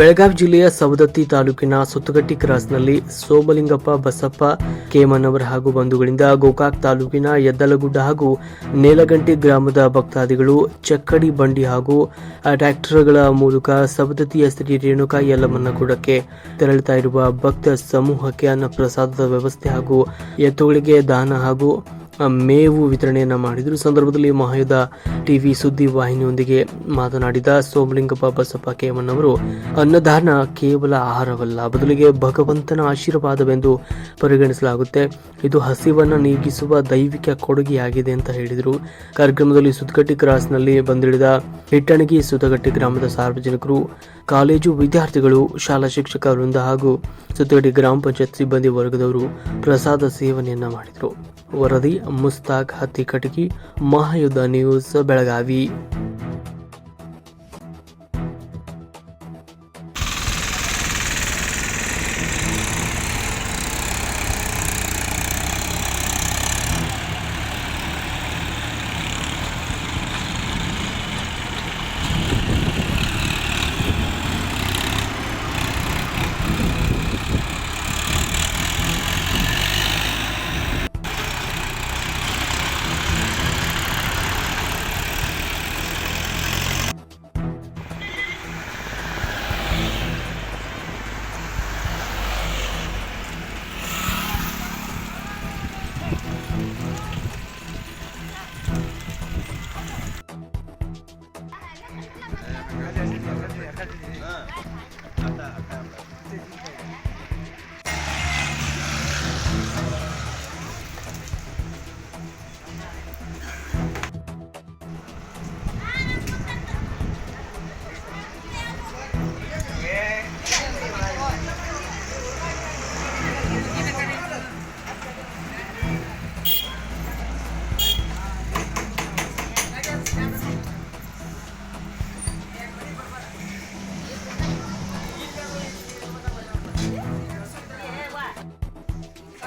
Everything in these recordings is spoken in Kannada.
ಬೆಳಗಾವಿ ಜಿಲ್ಲೆಯ ಸವದತ್ತಿ ತಾಲೂಕಿನ ಸುತ್ತಗಟ್ಟಿ ಕ್ರಾಸ್ನಲ್ಲಿ ಸೋಮಲಿಂಗಪ್ಪ ಬಸಪ್ಪ, ಕೇಮನವರ್ ಹಾಗೂ ಬಂಧುಗಳಿಂದ ಗೋಕಾಕ್ ತಾಲೂಕಿನ ಯದ್ದಲಗುಡ್ಡ ಹಾಗೂ ನೇಲಗಂಟಿ ಗ್ರಾಮದ ಭಕ್ತಾದಿಗಳು ಚಕ್ಕಡಿ ಬಂಡಿ ಹಾಗೂ ಟ್ರ್ಯಾಕ್ಟರ್ಗಳ ಮೂಲಕ ಸವದತ್ತಿಯ ಶ್ರೀ ರೇಣುಕಾ ಯಲ್ಲಮ್ಮನ ಗುಡಕ್ಕೆ ತೆರಳುತ್ತಾ ಇರುವ ಭಕ್ತ ಸಮೂಹಕ್ಕೆ ಅನ್ನ ಪ್ರಸಾದದ ವ್ಯವಸ್ಥೆ ಹಾಗೂ ಎತ್ತುಗಳಿಗೆ ದಾನ ಹಾಗೂ ಮೇವು ವಿತರಣೆಯನ್ನು ಮಾಡಿದರು. ಸಂದರ್ಭದಲ್ಲಿ ಮಹಾಯುಧ ಟಿವಿ ಸುದ್ದಿ ವಾಹಿನಿಯೊಂದಿಗೆ ಮಾತನಾಡಿದ ಸೋಮಲಿಂಗಪ್ಪ ಬಸಪ್ಪ ಕೇಮಣ್ಣವರು ಅನ್ನದಾನ ಕೇವಲ ಆಹಾರವಲ್ಲ, ಬದಲಿಗೆ ಭಗವಂತನ ಆಶೀರ್ವಾದವೆಂದು ಪರಿಗಣಿಸಲಾಗುತ್ತೆ. ಇದು ಹಸಿವನ್ನು ನೀಗಿಸುವ ದೈವಿಕ ಕೊಡುಗೆಯಾಗಿದೆ ಅಂತ ಹೇಳಿದರು. ಕಾರ್ಯಕ್ರಮದಲ್ಲಿ ಸುತ್ತಗಟ್ಟಿ ಕ್ರಾಸ್ನಲ್ಲಿ ಬಂದಿಳಿದ ಹಿಟ್ಟಣಗಿ ಸುದಗಟ್ಟಿ ಗ್ರಾಮದ ಸಾರ್ವಜನಿಕರು, ಕಾಲೇಜು ವಿದ್ಯಾರ್ಥಿಗಳು, ಶಾಲಾ ಶಿಕ್ಷಕ ವೃಂದ ಹಾಗೂ ಸುತ್ತಗಟ್ಟಿ ಗ್ರಾಮ ಪಂಚಾಯತ್ ಸಿಬ್ಬಂದಿ ವರ್ಗದವರು ಪ್ರಸಾದ ಸೇವನೆಯನ್ನ ಮಾಡಿದರು. ವರದಿ ಮುಸ್ತಾಕ್ ಹತ್ತಿ ಕಟಕಿ ಮಹಾಯುದ್ಧ news Belagavi. Yeah.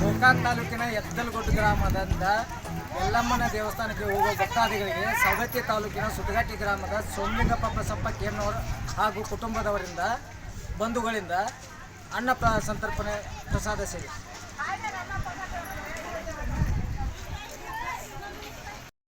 Gokak ತಾಲೂಕಿನ ಎತ್ತಲಗುಡ್ಡ ಗ್ರಾಮದಿಂದ ಎಲ್ಲಮ್ಮನ ದೇವಸ್ಥಾನಕ್ಕೆ ಹೋಗುವ ಭಕ್ತಾದಿಗಳಿಗೆ ಸವದತ್ತಿ ತಾಲೂಕಿನ ಸುತ್ತಗಟ್ಟಿ ಗ್ರಾಮದ ಸೋಮಲಿಂಗಪ್ಪ ಬಸಪ್ಪ ಕೇಮ್ನವರು ಹಾಗೂ ಕುಟುಂಬದವರಿಂದ ಬಂಧುಗಳಿಂದ ಅನ್ನ ಪ್ರ ಸಂತರ್ಪಣೆ ಪ್ರಸಾದ ಸೇವೆ.